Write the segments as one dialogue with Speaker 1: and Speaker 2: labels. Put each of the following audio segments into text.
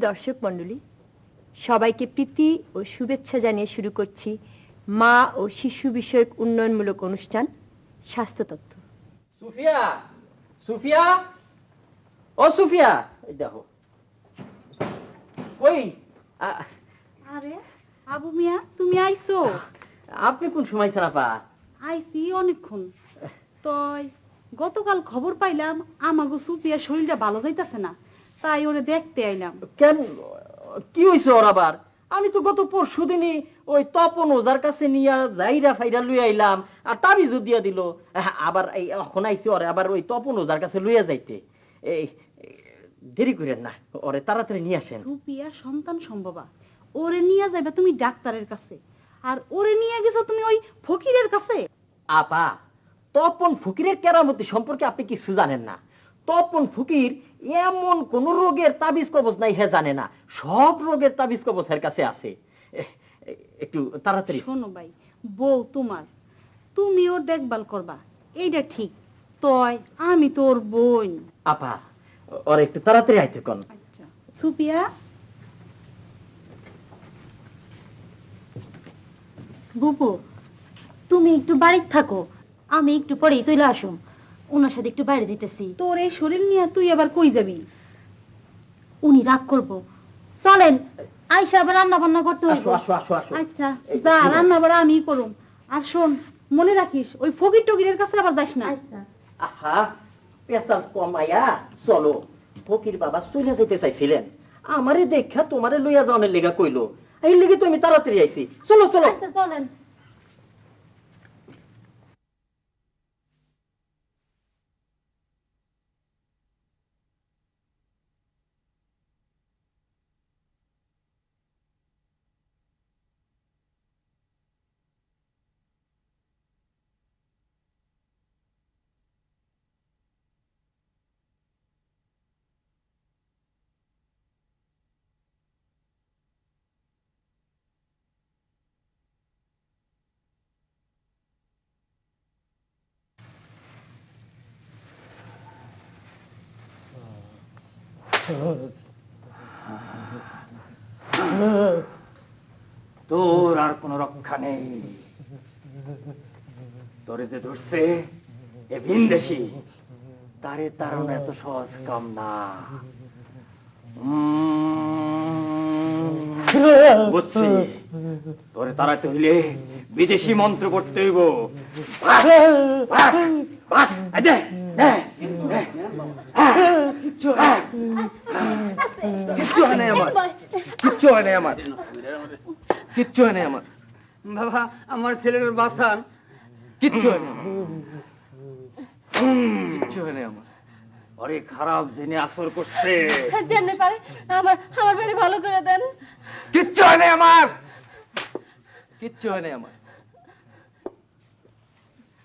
Speaker 1: দর্শক মণ্ডলী সবাইকে প্রীতি ও শুভেচ্ছা জানিয়ে শুরু করছি মা ও শিশু বিষয়ক উন্নয়নমূলক অনুষ্ঠান স্বাস্থ্যতত্ত্ব।
Speaker 2: সুফিয়া সুফিয়া? ও সুফিয়া এই দেখো। ওই আ-
Speaker 3: আরে আবু মিয়া তুমি আইছো?
Speaker 2: আপনি কোন সময় আপা
Speaker 3: আইছি অনেকক্ষণ। তই গতকাল খবর পাইলাম আমাগো সুপিয়ার শরীরটা ভালো যাইতাছে না। তাই ওরে দেখতে আইলাম।
Speaker 2: কেন? কি হয়েছে ওর আবার? আমি তো গত পরশু দিনই ওই তপন ওজার কাছে নিয়ে যাইরা ফাইরা লুই আইলাম আর তাবিজও দিয়া দিল। আবার এই এখন আইছি ওরে আবার ওই তপন ওজার কাছে লইয়া যাইতে। এই দেরি করেন না ওরে তাড়াতাড়ি নিয়ে আসেন।
Speaker 3: সুপিয়া সন্তান সম্ভবা। ওরে নিয়ে যাবে তুমি ডাক্তারের কাছে আর ওরে নিয়ে গেছো তুমি ওই ফকিরের কাছে।
Speaker 2: আপা তপন ফকিরের কেরামতি সম্পর্কে আপনি কিছু জানেন না। তপন ফকির এমন কোন রোগের তাবিজ কবজ নাই হে জানে না। সব রোগের তাবিজ কবজ এর কাছে আছে। একটু তাড়াতাড়ি।
Speaker 3: শোনো ভাই বউ তোমার তুমিও দেখভাল করবা এইটা ঠিক। তয় আমি তোর বোন।
Speaker 2: আপা ওর একটু তাড়াতাড়ি আইতে কোন।
Speaker 3: আচ্ছা সুপিয়া।
Speaker 4: বুবু তুমি একটু বাড়িতে থাকো আমি একটু পরেই চলে আসুম। ওনার সাথে একটু বাইরে যেতেছি
Speaker 3: তোর এই শরীর নিয়ে তুই আবার কই যাবি?
Speaker 4: উনি রাগ করব। চলেন আইসা আবার রান্না বান্না করতে হইব।
Speaker 2: আসো আসো আসো আসো।
Speaker 3: আচ্ছা যা রান্না বাড়া আমি করুম। আর শোন মনে রাখিস ওই ফকির টকিরের কাছে আবার যাস না।
Speaker 4: আচ্ছা।
Speaker 2: আহা পেশাল কমাইয়া চলো। ফকির বাবা চলে যেতে চাইছিলেন। আমারে দেখা তোমারে লইয়া যাওয়ার লেগা কইলো। এই লেগে তো আমি তাড়াতাড়ি আইছি। চলো চলো।
Speaker 4: আচ্ছা চলেন।
Speaker 5: তোর আর কোন রক্ষা নেই। তোরে যে ধরছে এ ভিনদেশি তারে তাড়ানো এত সহজ কাম না। বুঝছি। তোরে তাড়াতে হইলে বিদেশি মন্ত্র করতে হইব। বাস, কিচ্ছু হয় নাই আমার। কিচ্ছু হয় নাই আমার। কিচ্ছু হয় নাই আমার। বাবা আমার ছেলের বাসান। কিচ্ছু হয় না কিচ্ছু হয় নাই আমার। অরে খারাপ জেনে আসর করছে।
Speaker 4: পারে আমার আমার বাড়ি ভালো করে দেন।
Speaker 5: কিচ্ছু হয় নাই আমার। কিচ্ছু হয় নাই আমার।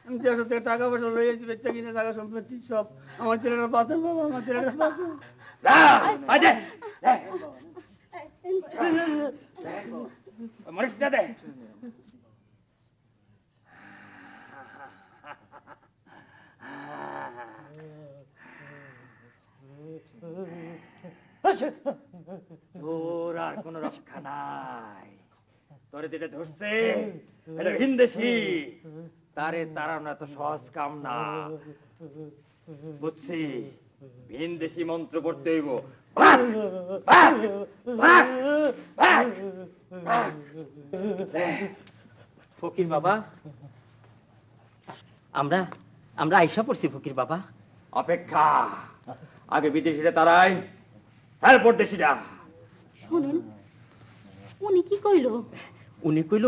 Speaker 6: আমি দেড়শো থেকে টাকা পয়সা লয়ে যাচ্ছি বেচা কিনে টাকা সম্পত্তি সব। আমার ছেলেরা বাঁচান বাবা আমার ছেলেরা বাঁচান
Speaker 5: মরিচটা দে। তোর আর কোনো রক্ষা নাই। তোরে যেটা ধরছে, এটা হিন্দেশি তারে তাড়ানো এত সহজ কাম না। বুঝছি ভিনদেশি মন্ত্র পড়তে হইব!
Speaker 2: ফকির বাবা আমরা আমরা আইসা পড়ছি ফকির বাবা।
Speaker 5: অপেক্ষা আগে বিদেশিরা তারাই তারপর দেশিরা।
Speaker 4: শুনেন উনি কি কইলো?
Speaker 2: উনি কইল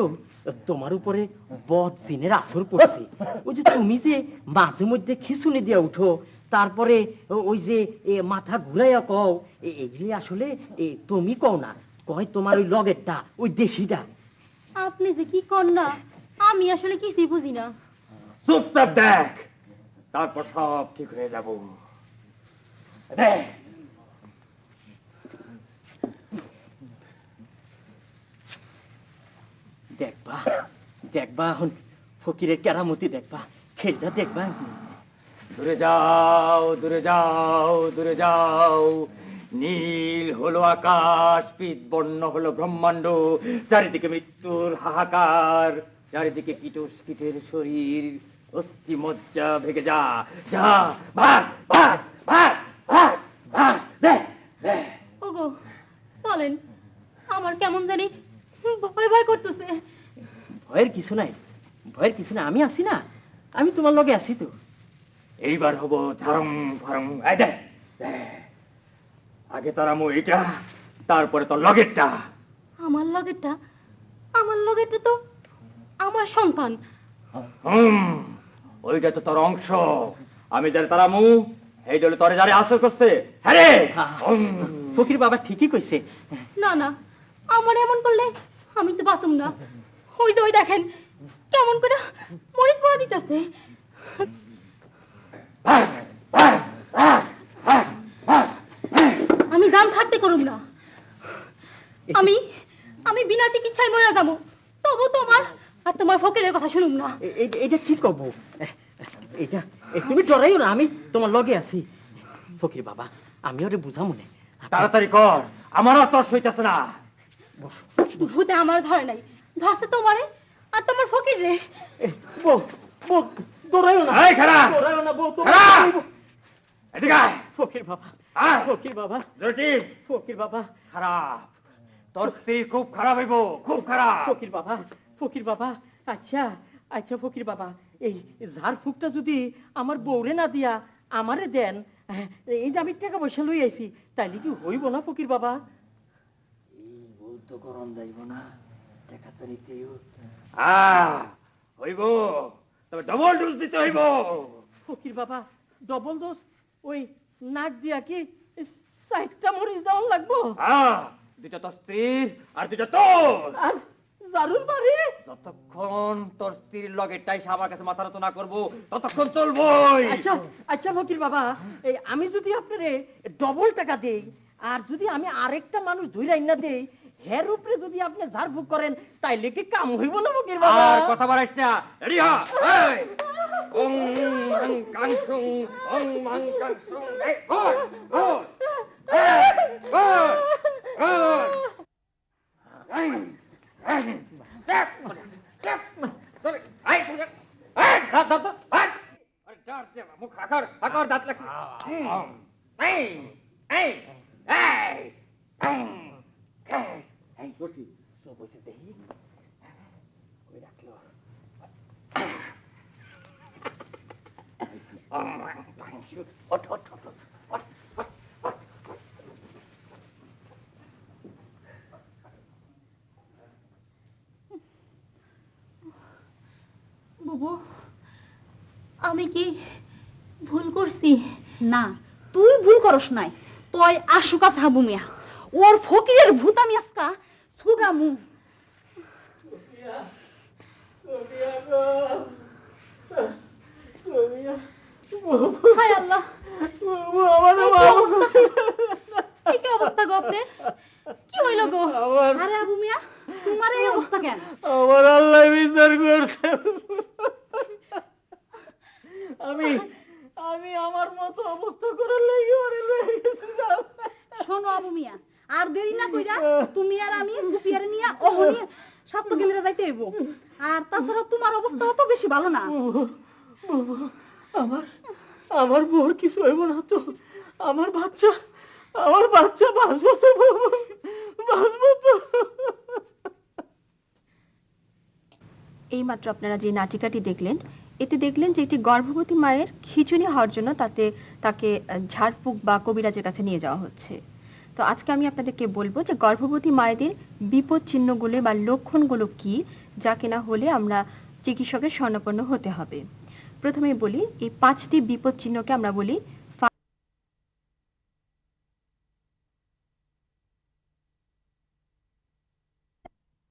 Speaker 2: তোমার উপরে বদ জিনের আসর পড়ছে। ওই যে তুমি যে মাঝে মধ্যে খিচুনি দিয়া উঠো তারপরে ওই যে মাথা ঘুরাইয়া কও এগুলি আসলে তুমি কও না কয় তোমার ওই লগেরটা ওই দেশিটা।
Speaker 4: আপনি যে কি কর না আমি আসলে কিছুই বুঝি না।
Speaker 5: চুপচাপ দেখ তারপর সব ঠিক হয়ে যাব। দেখ।
Speaker 2: দেখবা দেখবা এখন ফকিরের কেরামতি দেখবা খেলটা দেখবা।
Speaker 5: দূরে যাও দূরে যাও দূরে যাও। নীল হলো আকাশ পিত বর্ণ হলো ব্রহ্মাণ্ড। চারিদিকে মৃত্যুর হাহাকার চারিদিকে কীটস কীটের শরীর। অস্থি মজ্জা ভেগে যা যা ভাগ ভাগ ভাগ ভাগ ভাগ দে দে।
Speaker 4: ওগো চলেন। আমার কেমন জানি ভয় ভয় করতেছে।
Speaker 2: ভয়ের কিছু নাই ভয়ের কিছু নাই আমি আছি না। আমি তোমার লগে আছি তো।
Speaker 5: এইবার হব ঝারং ফারং এই দে দে। আগে তোর আমু এইটা তারপরে তোর লগেরটা।
Speaker 4: আমার লগেরটা? আমার লগেরটা তো আমার সন্তান।
Speaker 5: হুম ওইটা তো তোর অংশ। আমি যারে তার আমু এই ডলে তোরে যারে আসর করছে। হ্যাঁ হুম।
Speaker 2: ফকির বাবা ঠিকই কইছে।
Speaker 4: না না আমার এমন করলে আমি তো বাসুম না। ওই যে ওই দেখেন কেমন করে মরিচ পড়া দিতেছে। আমি জান থাকতে করুম না। আমি আমি বিনা চিকিৎসায় মরে যাব। তবু তোমার আর তোমার ফকিরের কথা শুনুম না।
Speaker 2: এটা কি কব? এটা তুমি ডরাইও না আমি তোমার লগে আছি। ফকির বাবা আমি ওরে বুঝামু না।
Speaker 5: তাড়াতাড়ি কর আমার আর তোর সইতেছে না।
Speaker 4: ভূতে আমার ধরে নাই। ধরছে তোমারে আর তোমার ফকির রে
Speaker 2: এ, বউ বউ ডরাইও না।
Speaker 5: এই খারা।
Speaker 2: না বউ
Speaker 5: এদিকে আয়।
Speaker 2: ফকির বাবা
Speaker 5: আয়।
Speaker 2: ফকির বাবা।
Speaker 5: জটি
Speaker 2: ফকির বাবা।
Speaker 5: খারাপ। তোর স্ত্রী খুব খারাপ হইব খুব খারাপ।
Speaker 2: ফকির বাবা ফকির বাবা আচ্ছা আচ্ছা ফকির বাবা এই ঝাড় ফুকটা যদি আমার বউরে না দিয়া আমারে দেন হ্যাঁ, এই যে আমি টাকা পয়সা লই আইছি তাইলে কি হইব না ফকির বাবা?
Speaker 5: তো গরম দেখব না টাকা তো আহ, হইব। তবে ডবল ডোজ দিতে হইব।
Speaker 2: ফকির বাবা ডবল দোষ ওই নাক দিয়া কি সাইডটা মরিচ দেওয়ান লাগবো?
Speaker 5: দুইটা তোর স্ত্রীর আর দুইটা তোর।
Speaker 2: আর জারুর বাড়ি?
Speaker 5: যতক্ষণ তোর স্ত্রীর আমার কাছে মাথা করব ততক্ষণ চলবই।
Speaker 2: আচ্ছা আচ্ছা ফকির বাবা এই আমি যদি আপনারে ডবল টাকা দেই আর যদি আমি আরেকটা মানুষ ধইরাই না দেই হের উপরে যদি আপনি ঝাড় ফুক করেন তাইলে কি কাম হইব না ফকির বাবা?
Speaker 5: আর কথা বাড়াইস না। রেডি হ এই! ওং মাং কাং সুং ওং মাং কাং সুং এই ওর ওর ওর ওর এই এই দেখ দেখ চলে এই চলে এই দাঁত দাঁত দাঁত, এই আরে ডার দে না, মুখ হাকর হাকর দাঁত লাগছে। এই এই এই এই এই করছি সব বসে দেখি ওই রাখল ওঠ ওঠ ওঠ ওঠ
Speaker 4: বুবু আমি কি ভুল করছি?
Speaker 3: না। তুই ভুল করস নাই। তুই আশুকা সাবু মিয়া। ওর ফকিরের ভূত আমি আজকা
Speaker 4: হায় আল্লাহ। কি অবস্থা গো কি হইল গো?
Speaker 3: আরে আবু মিয়া তোমার এই অবস্থা কেন?
Speaker 2: আমার আল্লাহ বিচার করছে। আমি আমি আমার মতো অবস্থা করে লেগে ওরে
Speaker 3: শোনো আবু মিয়া আর দেরি না কইরা তুমি আর আমি সুপিয়ার নিয়া ওহনি স্বাস্থ্য কেন্দ্রে যাইতে হইব। আর তাছাড়া তোমার অবস্থা অত বেশি ভালো না।
Speaker 2: আমার আমার বোর কিছু হইব না তো। আমার বাচ্চা আমার বাচ্চা বাঁচবো তো বাবা, বাঁচবো তো।
Speaker 1: এইমাত্র আপনারা যে নাটিকাটি দেখলেন এতে দেখলেন যে একটি গর্ভবতী মায়ের খিচুনি হওয়ার জন্য তাতে তাকে ঝাড়ফুঁক বা কবিরাজের কাছে নিয়ে যাওয়া হচ্ছে। তো আজকে আমি আপনাদেরকে বলব যে গর্ভবতী মায়েদের বিপদ চিহ্নগুলো বা লক্ষণগুলো কি, যা কিনা হলে আমরা চিকিৎসকের স্বর্ণপন্ন হতে হবে। প্রথমে বলি, এই পাঁচটি বিপদ চিহ্নকে আমরা বলি